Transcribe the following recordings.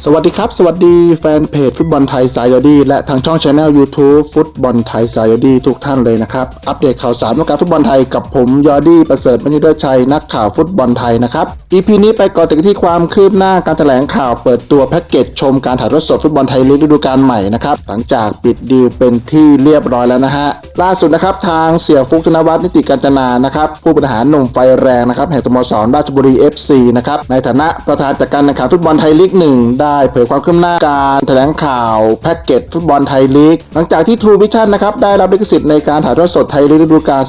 สวัสดีครับ สวัสดีแฟนเพจฟุตบอลไทยสายอดีและทางช่องช anel YouTube ฟุตบอลไทยสายอดีทุกท่านเลยนะครับ อัปเดตข่าวสารวงการฟุตบอลไทยกับผมยอดี้ประเสริฐมณีเดชชัยนักข่าวฟุตบอลไทยนะครับ EP นี้ไปก่อนติดที่ความคืบหน้าการแถลงข่าวเปิดตัวแพ็กเกจชมการถ่ายทอดสดฟุตบอลไทยลีกฤดูกาลใหม่นะครับหลังจากปิดดีลเป็นที่เรียบร้อยแล้วนะฮะล่าสุดนะครับทางเสี่ยฟุกธนวัฒน์นิติการจนานะครับผู้บริหารหนุ่มไฟแรงนะครับแห่งสโมสรราชบุรี FC นะครับในฐานะประธานจัดการแข่งขันฟุตบอลไทยลีกหนึ่งได้เผยความคืบหน้าการแถลงข่าวแพ็กเกจฟุตบอลไทยลีกหลังจากที่ True Vision นะครับได้รับลิขสิทธิ์ในการถ่ายทอดสดไทยลีกฤดูกาล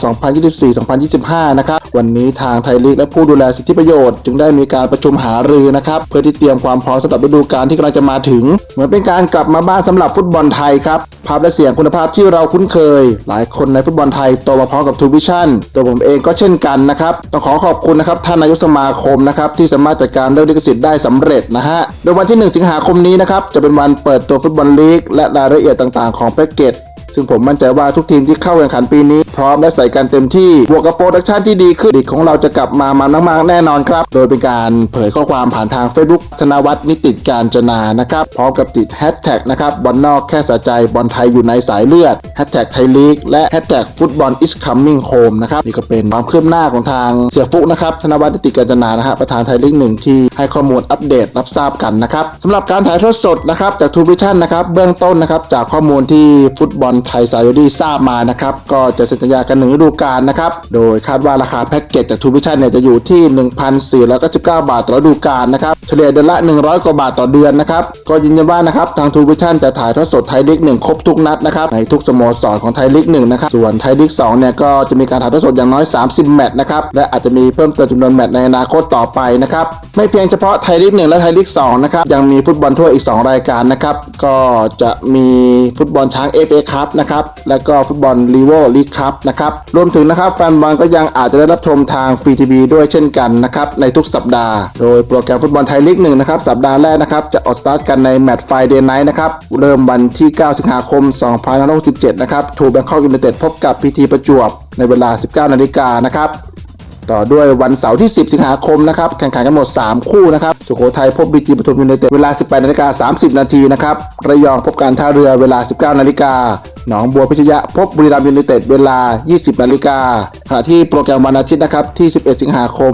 2024-2025 นะครับวันนี้ทางไทยลีกและผู้ดูแลสิทธิประโยชน์ จึงได้มีการประชุมหารือนะครับเพื่อที่เตรียมความพร้อมสำหรับฤดูกาลที่กำลังจะมาถึง เหมือนเป็นการกลับมาบ้านสำหรับฟุตบอลไทยครับภาพและเสียงคุณภาพที่เราคุ้นเคย หลายคนในฟุตบอลไทยโตมาพร้อมกับทูวิชั่นตัวผมเองก็เช่นกันนะครับต้องขอขอบคุณนะครับท่านนายกสมาคมนะครับที่สามารถจัดการเรื่องลิขสิทธิ์ได้สำเร็จนะฮะโดยวันที่ 1 สิงหาคมนี้นะครับจะเป็นวันเปิดตัวฟุตบอลลีกและรายละเอียดต่างๆ ของแพ็กเกจ ซึ่งผมมั่นใจว่าทุกทีมที่เข้าแข่งขันปีนี้ พร้อมและใส่กันเต็มที่บวกกับโปรดักชันที่ดีขึ้นลีกของเราจะกลับมามันมากๆแน่นอนครับ โดยเป็นการเผยข้อความผ่านทาง Facebook ธนวัฒน์นิติการจนานะครับพร้อมกับติดแฮชแท็กนะครับบอลนอกแค่สะใจบอลไทยอยู่ในสายเลือดแฮชแท็กไทยลีกและแฮชแท็กฟุตบอล is coming home นะครับนี่ก็เป็นความคืบหน้าของทางเสียฟุกนะครับธนวัฒน์นิติการจนานะฮะประธานไทยลีกหนึ่งที่ให้ข้อมูลอัปเดตรับทราบกันนะครับสำหรับการถ่ายทอดสดนะครับจากทูวิชั่นนะครับเบื้องต้นนะครับจากข้อมูลที่ฟุตบอลไทยสายดีทราบมานะครับ ก็จะเซ็นสัญญากันหนึ่งฤดูกาลนะครับ โดยคาดว่าราคาแพ็กเกจจากทูวิชั่นเนี่ยจะอยู่ที่ 1,499 บาทต่อฤดูกาลนะครับ เฉลี่ยเดือนละ 100 กว่าบาทต่อเดือนนะครับ ก็ยืนยันว่านะครับทางทูวิชั่นจะถ่ายทอดสดไทยลีกหนึ่งครบทุกนัดนะครับ ในทุกสโมสรของไทยลีกหนึ่งนะครับ ส่วนไทยลีกสองเนี่ยก็จะมีการถ่ายทอดสดอย่างน้อย 30 แมตช์นะครับ และอาจจะมีเพิ่มเติมจำนวนแมตช์ในอนาคตต่อไปนะครับ ไม่เพียงเฉพาะไทยลีกหนึ่งและไทยลีกสองนะครับ ยังมีฟุตบอลทั่วอีก 2 รายการนะครับ ก็จะมีฟุตบอลช้าง FA คัพนะครับ แล้วก็ฟุตบอลลีโวลีกคัพนะครับ รวมถึงนะครับแฟนบอลก็ยังอาจจะได้รับชมทางฟรีทีวีด้วยเช่นกันนะครับ ในทุกสัปดาห์ โดยโปรแกรมฟุตบอลไทยลีกหนึ่งนะครับ สัปดาห์แรกนะครับ จะออกสตาร์ทกันในแมตช์ไฟเดย์ไนท์นะครับ เริ่มวันที่ 9 สิงหาคม 2567 นะครับทูแบงคอกยูไนเต็ดพบกับพีทีประจวบในเวลา 19 นาฬิกานะครับต่อด้วยวันเสาร์ที่ 10 สิงหาคมนะครับแข่งขันกันหมด 3 คู่นะครับสุโขทัยพบบีจีปทุมยูไนเต็ดเวลา 18นาฬิกา30 นาทีนะครับระยองพบการท่าเรือเวลา 19 นาฬิกา หนองบัวพิชยะพบบุรีรัมย์ยูไนเต็ดเวลา 20 นาฬิกาขณะที่โปรแกรมวันอาทิตย์นะครับที่ 11 สิงหาคม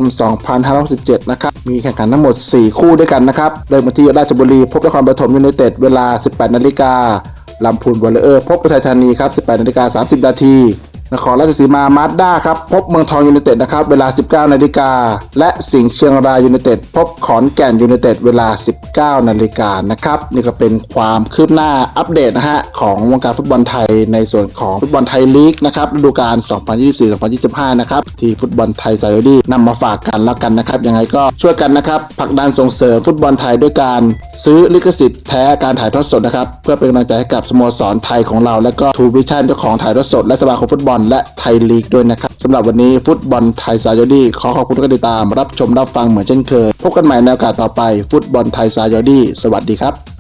2567 นะครับ มีแข่งขันทั้งหมด 4 คู่ด้วยกันนะครับเริ่มที่ราชบุรีพบนครปฐมยูไนเต็ดเวลา 18 นาฬิกาลำพูนวอลเลอร์พบประทายธานีครับ 18 นาฬิกา 30 นาที นครราชสีมามาสด้าครับ พบเมืองทองยูไนเต็ดนะครับ เวลา 19 นาฬิกา และสิงห์เชียงรายยูไนเต็ดพบขอนแก่นยูไนเต็ดเวลา 19 นาฬิกานะครับ นี่ก็เป็นความคืบหน้าอัปเดตนะฮะ ของวงการฟุตบอลไทยในส่วนของฟุตบอลไทยลีกนะครับฤดูกาล 2024-2025 นะครับ ที่ฟุตบอลไทยไซโอดีนำมาฝากกันแล้วกันนะครับ ยังไงก็ช่วยกันนะครับผลักดันส่งเสริมฟุตบอลไทยด้วยการซื้อลิขสิทธิ์แท้การถ่ายทอดสดนะครับเพื่อเป็นกำลังใจให้กับสโมสรไทยของเรา และก็ทูวิชั่นเจ้าของถ่ายทอดสดและสมาคมฟุตบอลและไทยลีกด้วยนะครับสำหรับวันนี้ฟุตบอลไทยสายดีขอขอบคุณทุกการติดตาม รับชมรับฟังเหมือนเช่นเคยพบกันใหม่ในโอกาสต่อไปฟุตบอลไทยสายดีสวัสดีครับ